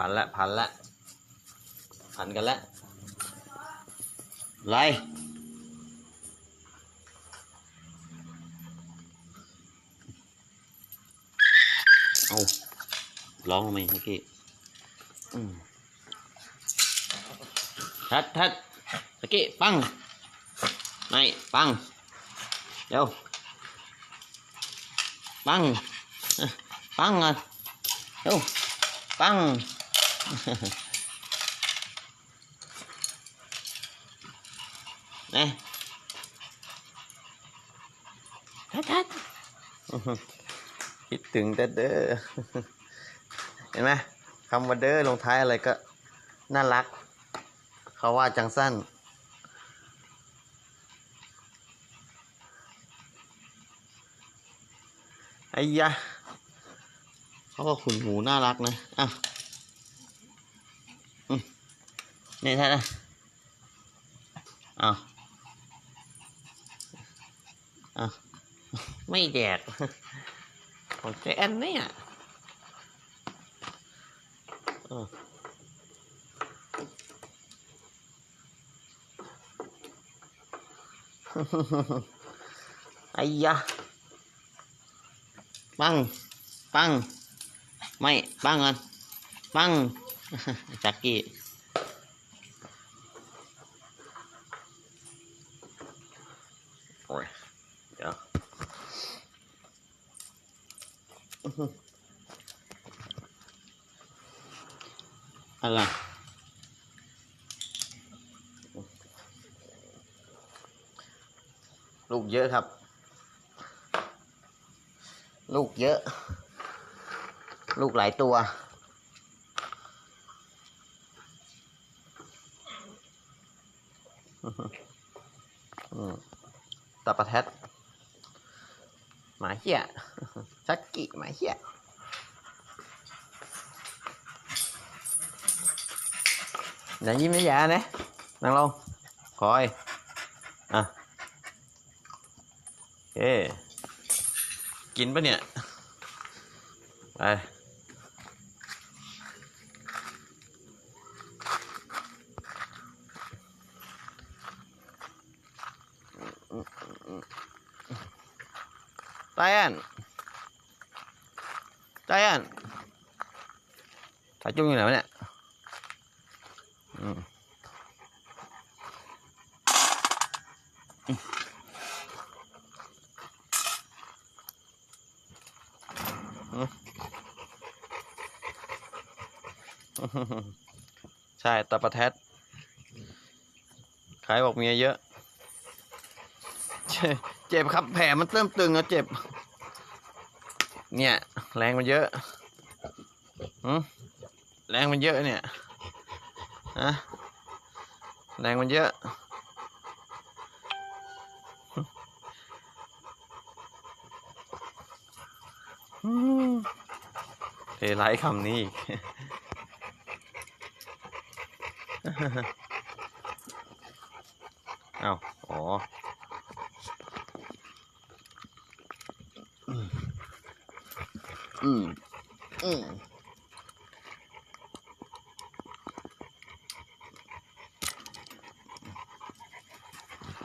พันละพันละพันกันละไรเอาร้องทำไมเมื่อกี้ทัดทัดเมื่อกี้ปังไม่ปังเดี๋ยวปังปังอะเดี๋ยวปัง นะทัดทัดคิดถึงแต่เด้อเห็นไหมคำว่าเด้อลงท้ายอะไรก็ น่ารัก เขาว่าจังสั้นไอ้ยะเขาก็ขุนหูน่ารักนะ อะอืม นี่ท่านนะเอาเอาไม่แดกของเจแอนเนี่ยเออไอ้ยะปัง ปัง ไม่ ปังกันปัง จักกี้ โอ้ยเดี๋ยวอะไรลูกเยอะครับ ลูกเยอะ ลูกหลายตัวอืม ตาประแทดหมาเหี้ยชักกิหมาเหี้ยอย่ายิ้มไม่ยานะนั่งลงคอย อะโอเคกินปะเนี่ย ไป ใจแอนใจแอนสายจุ้งอยู่ไหนวะเนี่ยอืมใช่ตาประแทดขายบอกเมียเยอะ เจ็บครับแผลมันเริ่มตึงแล้วเจ็บ เนี่ย แรงมันเยอะหืมแรงมันเยอะเนี่ยฮะแรงมันเยอะเทไลท์คำนี้อีกเอาอ๋อ อืมอืม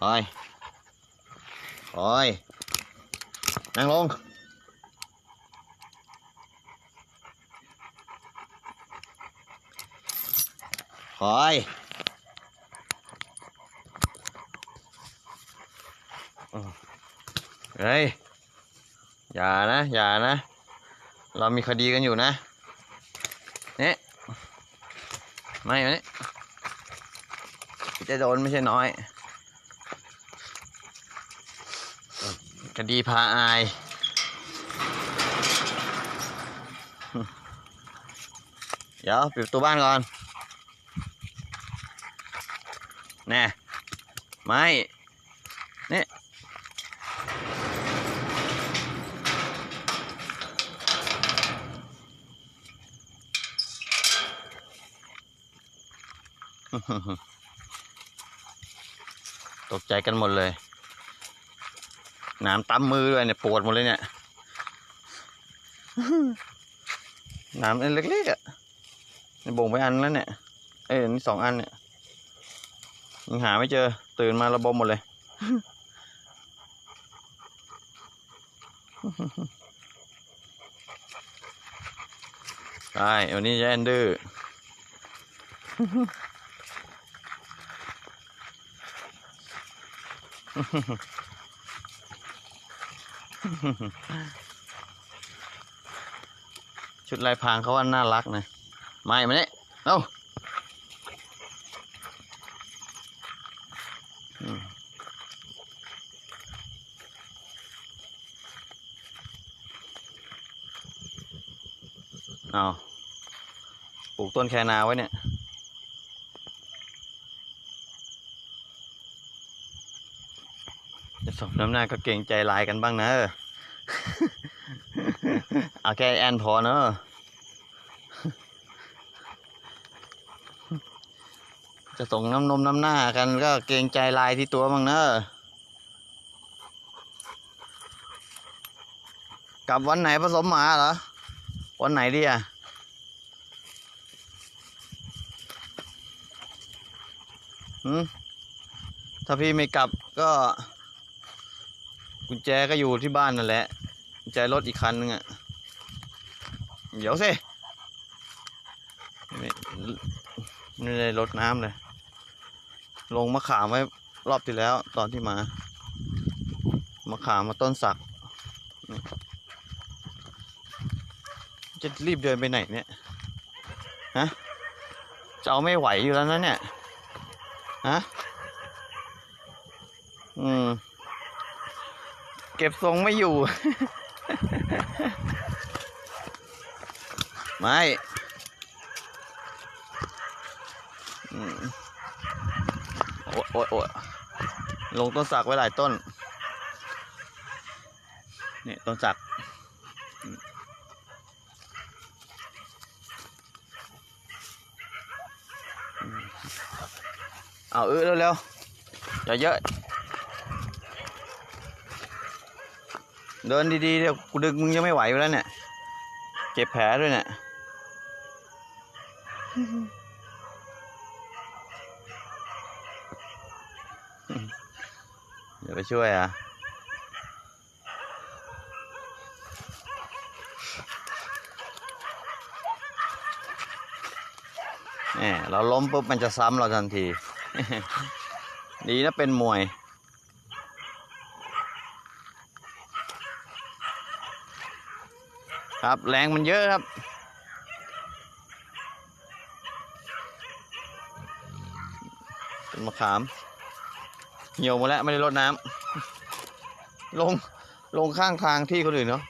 คอยคอยนั่งลงคอยเฮ้ย อย่านะ อย่านะ เรามีคดีกันอยู่นะเนี่ยไม่ไหมจะโดนไม่ใช่น้อย คดีพาอายเดี๋ยวปิดประตูบ้านก่อนแน่ไม่ ตกใจกันหมดเลย น้ำตั้มมือด้วยเนี่ยปวดหมดเลยเนี่ย น้ำเล็กๆอะในบ่งไปอันแล้วเนี่ย เอ้ยนี่สองอันเนี่ยยังหาไม่เจอ ตื่นมาระบมหมดเลยใช่วันนี้จะแอนดื้อ ชุดลายพรางเขาว่าน่ารักนะไม่มาเนี่ยเอ้าเอาปลูกต้นแคนาไว้เนี่ย จะ สมน้ำหน้าก็เก่งใจลายกันบ้างนะเอาแค่แอนพอเนอะจะส่งน้ำนมน้ำหน้ากันก็เกรงใจลายที่ตัวบ้างเนอะกลับวันไหนผสมหมาเหรอ วันไหนดีอะถ้าพี่ไม่กลับก็ กุญแจก็อยู่ที่บ้านนั่นแหละกุญแจรถอีกคันนึงอะเดี๋ยวสิไม่ไม่ได้รดน้ำเลย ลงมะขามไว้รอบที่แล้ว ตอนที่มามะขามมาต้นสัก จะรีบเดินไปไหนเนี่ยฮะจะเอาไม่ไหวอยู่แล้วนะเนี่ยฮะอืม เก็บทรงไม่อยู่ ไม่โอ้ยโอ้ยโอ้ยลงต้นสักไว้หลายต้น นี่ต้นสักอืมอืมเอาเออเร็วๆอย่าเยอะ เดินดีๆเดี๋ยวกูดึงมึงยังไม่ไหวอยู่แล้วเนี่ย เจ็บแผลด้วยเนี่ยเดี๋ยวไปช่วยอะแหมเราล้มปุ๊บมันจะซ้ำเราทันที ดีนะเป็นมวย ครับแรงมันเยอะครับ เป็นมะขาม เหี่ยวหมดแล้วไม่ได้รดน้ำลงลงข้างทางที่คนอื่นเนาะ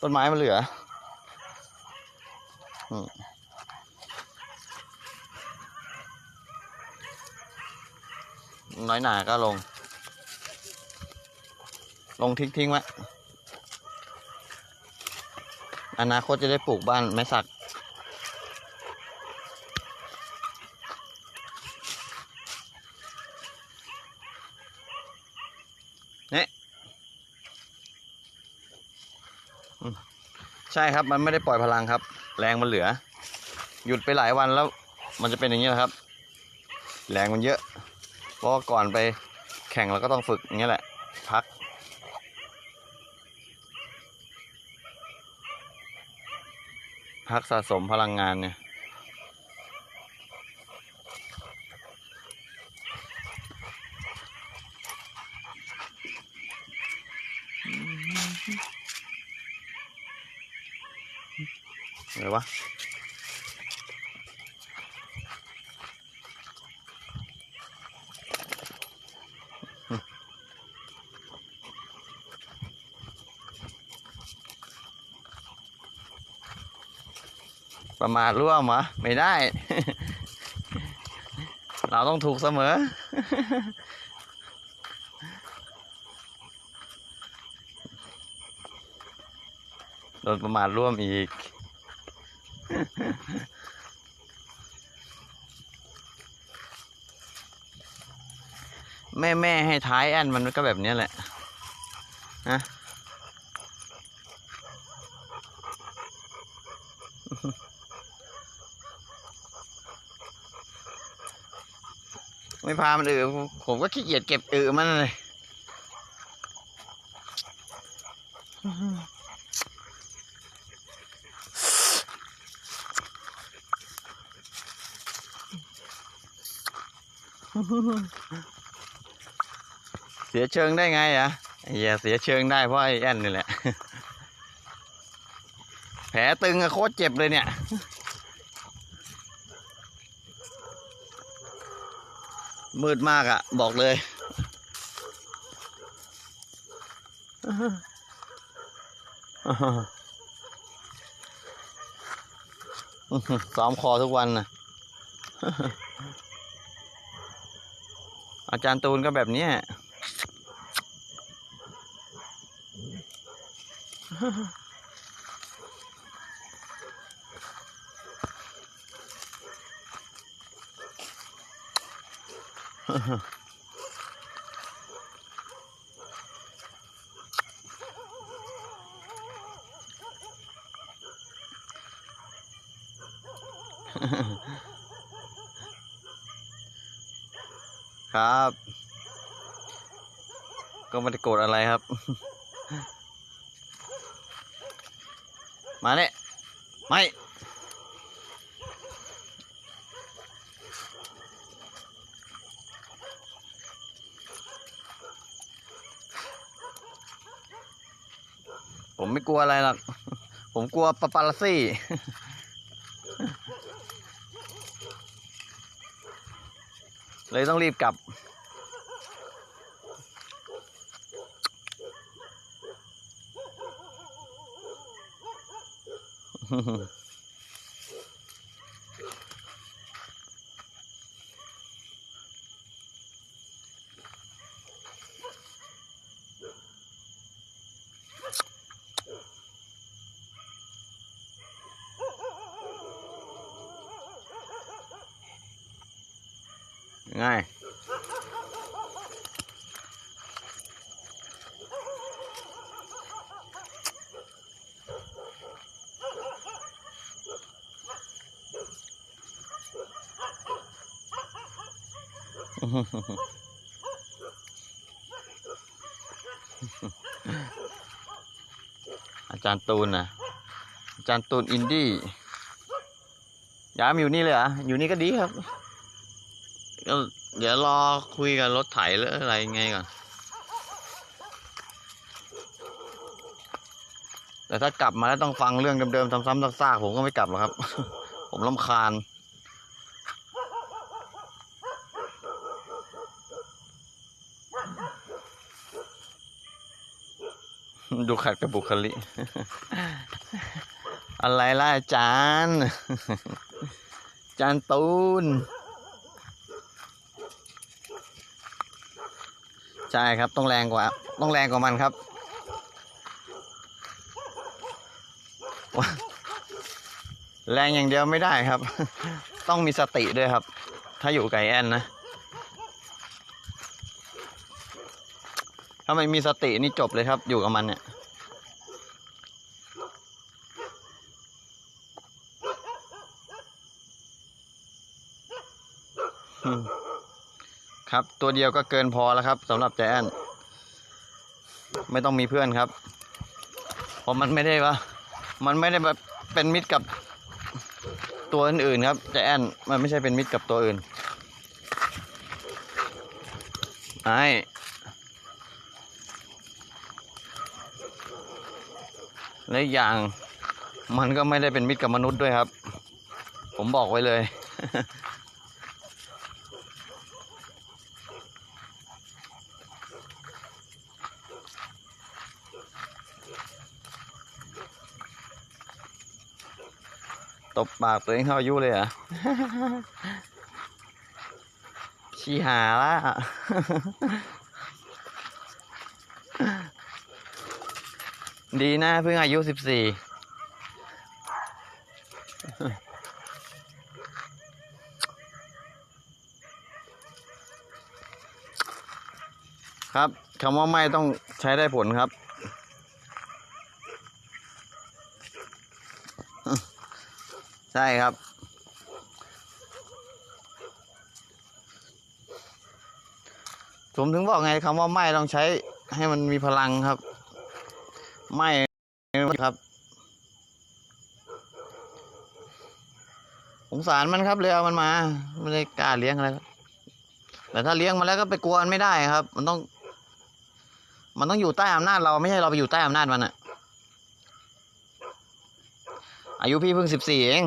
ต้นไม้มันเหลือน้อยหนาก็ลง ลงทิ้งๆไว้ อนาคตจะได้ปลูกบ้านไม้สัก เนี่ย ใช่ครับมันไม่ได้ปล่อยพลังครับ แรงมันเหลือ หยุดไปหลายวันแล้ว มันจะเป็นอย่างนี้แหละครับ แรงมันเยอะ เพราะก่อนไปแข่งเราก็ต้องฝึกอย่างนี้แหละ พัก พักสะสมพลังงานเนี่ย อะไรวะ ประมาทร่วมเหรอไม่ได้ เราต้องถูกเสมอ โดนประมาทร่วมอีก แม่แม่ให้ท้ายแอนมันก็แบบเนี้ยแหละนะ ไม่พามันอือผมก็ขี้เกียจเก็บอือมันเลยเสียเชิงได้ไงอะอ้เหี้ยเสียเชิงได้เพราะไอ้แอนนี่แหละ แผลตึงอะโคตรเจ็บเลยเนี่ย มืดมากอะบอกเลย ซ้อมคอทุกวันนะอาจารย์ตูนก็แบบนี้ ครับ ก็ไม่ได้โกรธอะไรครับ มาเนี่ยไม่ ผมไม่กลัวอะไรหรอก ผมกลัวปาปาลัสซี่ เลยต้องรีบกลับง่าย อาจารย์ตูนนะอาจารย์ตูนอินดี้ย้ายมาอยู่นี่เลยเหรอะอยู่นี่ก็ดีครับก็เดี๋ยวรอคุยกับรถไถหรืออะไรไงก่อน แต่ถ้ากลับมาแล้วต้องฟังเรื่องเดิมๆซ้ำๆซากๆผมก็ไม่กลับหรอกครับ ผมลำคาญ ดูขัดกับบุคลิอะไรล่ะอาจารย์อาจารย์ตูน ใช่ครับต้องแรงกว่า ต้องแรงกว่ามันครับ แรงอย่างเดียวไม่ได้ครับ ต้องมีสติด้วยครับ ถ้าอยู่ไก่แอนนะาไม่มีสตินี่จบเลยครับ อยู่กับมันเนี่ยครับตัวเดียวก็เกินพอแล้วครับสำหรับใจนไม่ต้องมีเพื่อนครับ เพราะมันไม่ได้ว่ามันไม่ได้แบบเป็นมิตรกับตัวอื่นๆครับใจนมันไม่ใช่เป็นมิตรกับตัวอื่นไอ้ และอย่างมันก็ไม่ได้เป็นมิตรกับมนุษย์ด้วยครับ ผมบอกไว้เลย ตบปากตัวเองเท่าอายุเลยอะชี้หาละ ดีนะเพิ่งอายุสิบสี่ครับคำว่าไม่ต้องใช้ได้ผลครับ ใช่ครับ ผมถึงบอกไงคำว่าไหม้ต้องใช้ให้มันมีพลังครับ ไหม้ครับ สงสารมันครับเลยเอามันมา ไม่ได้กล้าเลี้ยงอะไรครับแต่ถ้าเลี้ยงมาแล้วก็ไปกลัวมันไม่ได้ครับ มันต้อง มันต้องอยู่ใต้อำนาจเราไม่ใช่เราไปอยู่ใต้อำนาจมันอะอายุพี่เพิ่งสิบสี่เอง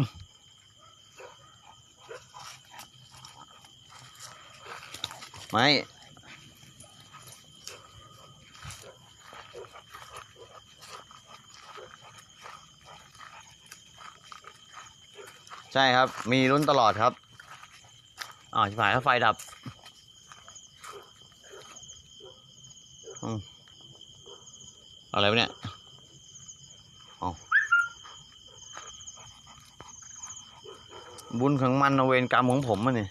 ไม่ ใช่ครับ มีลุ้นตลอดครับอ๋อชิบหายแล้วไฟดับอะไรวะเนี่ยบุญของมันเอาเวรกรรมของผมมันนี่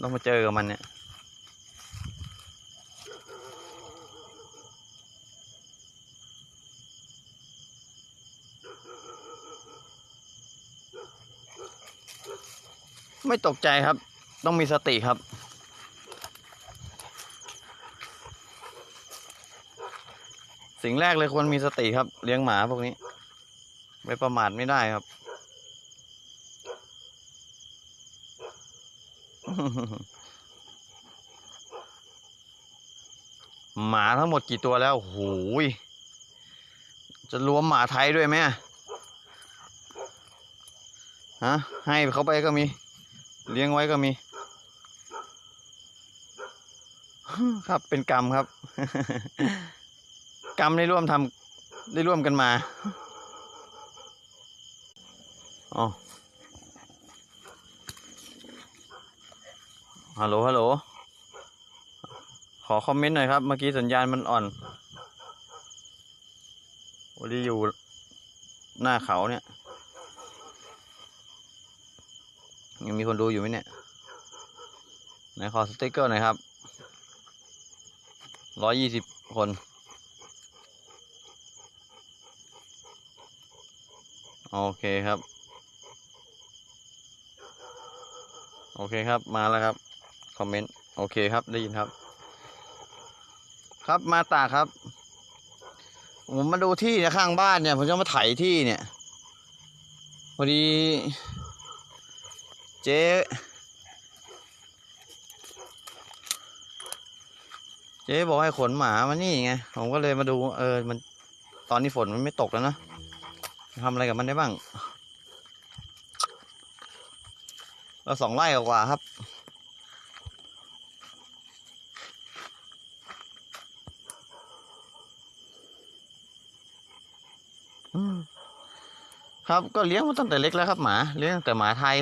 ต้องมาเจอกับมันเนี่ย ไม่ตกใจครับ ต้องมีสติครับ สิ่งแรกเลยควรมีสติครับ เลี้ยงหมาพวกนี้ ไม่ประมาทไม่ได้ครับ หมาทั้งหมดกี่ตัวแล้วโอ้โหยจะรวมหมาไทยด้วยไหมฮะ ให้เขาไปก็มี เลี้ยงไว้ก็มี ครับเป็นกรรมครับ กรรมได้ร่วมทำได้ร่วมกันมาอ๋อฮัลโหลฮัลโหลขอคอมเมนต์หน่อยครับ เมื่อกี้สัญญาณมันอ่อนวันนี้อยู่หน้าเขาเนี่ย ยังมีคนดูอยู่ไหมเนี่ยไหนขอสติ๊กเกอร์หน่อยครับร้อยยี่สิบคนโอเคครับ โอเคครับมาแล้วครับ คอมเมนต์ โอเคครับได้ยินครับ ครับมาตาครับ ผมมาดูที่เนี่ยข้างบ้านเนี่ย ผมจะมาไถที่เนี่ยพอดี เจ๊เจ๊บอกให้ขนหมามานี่ไง ผมก็เลยมาดู เออ มันตอนนี้ฝนมันไม่ตกแล้วนะทำอะไรกับมันได้บ้างก็สองไร่กว่าครับ ครับก็เลี้ยงมาตั้งแต่เล็กแล้วครับหมา เลี้ยงตั้งแต่หมาไทย